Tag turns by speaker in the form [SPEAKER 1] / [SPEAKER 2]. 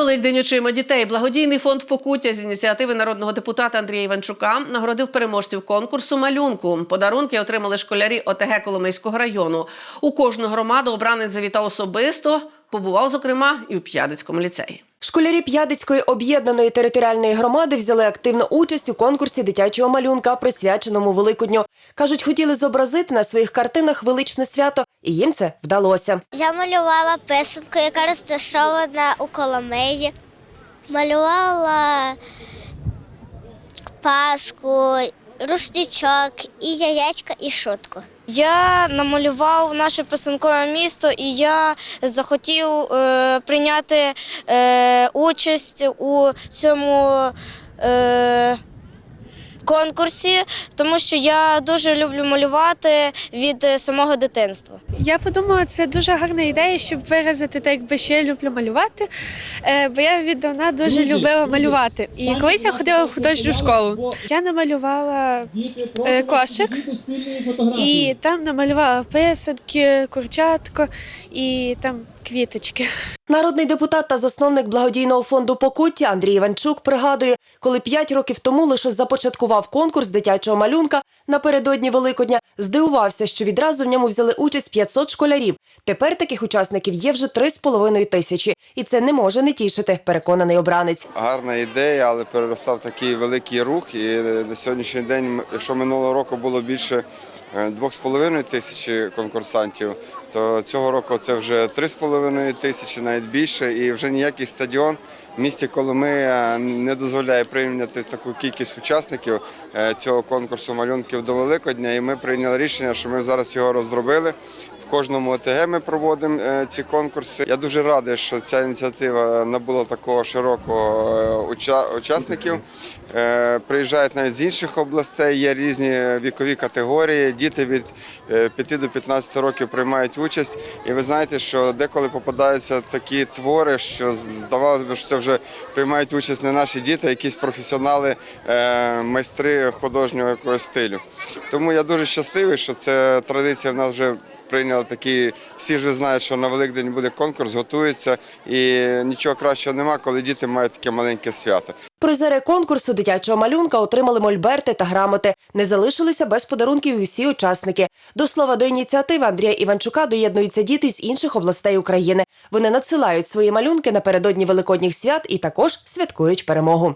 [SPEAKER 1] Великдень очима дітей. Благодійний фонд Покуття з ініціативи народного депутата Андрія Іванчука нагородив переможців конкурсу малюнку. Подарунки отримали школярі ОТГ Коломийського району. У кожну громаду обранець завітав особисто. Побував, зокрема, і в П'ядицькому ліцеї.
[SPEAKER 2] Школярі П'ядицької об'єднаної територіальної громади взяли активну участь у конкурсі дитячого малюнка, присвяченому Великодню. Кажуть, хотіли зобразити на своїх картинах величне свято, і їм це вдалося.
[SPEAKER 3] Я малювала писанку, яка розташована у Коломиї. Малювала паску, рушничок, і яєчка, і шутку.
[SPEAKER 4] Я намалював наше писанкове місто, і я захотів е, прийняти е, участь у цьому е, конкурсі, тому що я дуже люблю малювати від е, самого дитинства.
[SPEAKER 5] Я подумала, це дуже гарна ідея, щоб виразити так, якби що я люблю малювати. Е, бо я віддавна дуже любила малювати. І колись я ходила в художню школу. Я намалювала е, кошик і там намалювала писанки, курчатко і там квіточки.
[SPEAKER 2] Народний депутат та засновник благодійного фонду Покуття Андрій Іванчук пригадує, коли п'ять років тому лише започаткував конкурс дитячого малюнка напередодні Великодня, здивувався, що відразу в ньому взяли участь 500 школярів. Тепер таких учасників є вже 3,5 тисячі, і це не може не тішити, переконаний обранець.
[SPEAKER 6] гарна ідея, але переростав такий великий рух. І на сьогоднішній день, якщо минулого року було більше е, 2,5 тисячі конкурсантів, то цього року це вже 3,5 тисячі, навіть більше. І вже ніякий стадіон в місті Коломия не дозволяє прийняти таку кількість учасників е, цього конкурсу малюнків до Великодня. І ми прийняли рішення, що ми зараз його розробили. В кожному ОТГ ми проводимо е, ці конкурси. Я дуже радий, що ця ініціатива набула такого широкого е, учасників. Е, Приїжджають навіть з інших областей, є різні вікові категорії. Діти від е, 5 до 15 років приймають участь. І ви знаєте, що деколи попадаються такі твори, що здавалося б, що це вже приймають участь не наші діти, а якісь професіонали, е, майстри художнього якогось стилю. Тому я дуже щасливий, що ця традиція в нас вже прийняли такі. Всі вже знають, що на Великдень буде конкурс, готуються, і нічого кращого нема, коли діти мають таке маленьке свято.
[SPEAKER 2] Призери конкурсу дитячого малюнка отримали мольберти та грамоти. Не залишилися без подарунків усі учасники. До слова, до ініціативи Андрія Іванчука доєднуються діти з інших областей України. Вони надсилають свої малюнки напередодні великодніх свят і також святкують перемогу.